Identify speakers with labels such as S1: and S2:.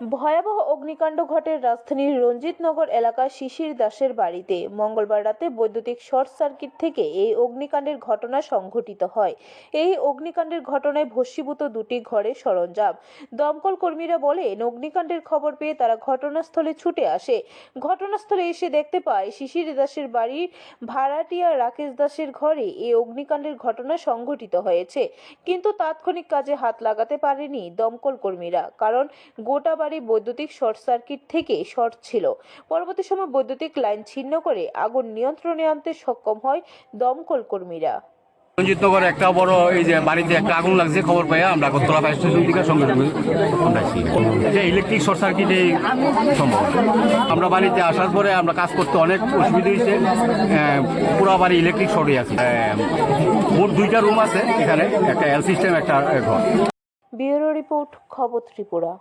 S1: ভয়াবহ অগ্নিকাণ্ড ঘটে রাজধানীর রঞ্জিতনগর এলাকার শিশির দাসের বাড়িতে। মঙ্গলবার রাতে বৈদ্যুতিক শর্ট সার্কিট থেকে এই অগ্নিকাণ্ডের ঘটনা সংঘটিত হয়। এই অগ্নিকাণ্ডের ঘটনায় ভস্মীভূত দুটি ঘরের সরঞ্জাম। দমকল কর্মীরা বলেন, অগ্নিকাণ্ডের খবর পেয়ে তারা ঘটনাস্থলে ছুটে আসে। ঘটনাস্থলে এসে দেখতে পায়, শিশির দাসের বাড়ির ভাড়াটিয়া রাকেশ দাসের ঘরে এই অগ্নিকাণ্ডের ঘটনা সংঘটিত হয়েছে। কিন্তু তাৎক্ষণিক কাজে হাত লাগাতে পারেনি দমকল কর্মীরা, কারণ গোটা বাড়ি বৈদ্যুতিক শর্ট সার্কিট থেকে শর্ট ছিল। পরবর্তী সময় বৈদ্যুতিক লাইন ছিন্ন করে আগুন নিয়ন্ত্রণে আনতে সক্ষম হয় দমকল কর্মীরা।
S2: রঞ্জিতনগর একটা বড় এই যে বাড়িতে একটা আগুন লাগছে খবর পাই আমরা আগরতলা ফায়ার স্টেশন থেকে সঙ্গে সঙ্গে আমরা যে ইলেকট্রিক শর্ট সার্কিটে সম্ভব। আমরা বাড়িতে আসার পরে আমরা কাজ করতে অনেক অসুবিধা হয়েছে। পুরো বাড়ি ইলেকট্রিক শর্টে আছে। মোট দুইটা রুম আছে এখানে একটা এল সিস্টেম একটা ঘর।
S1: ব্যুরো রিপোর্ট খবর ত্রিপুরা।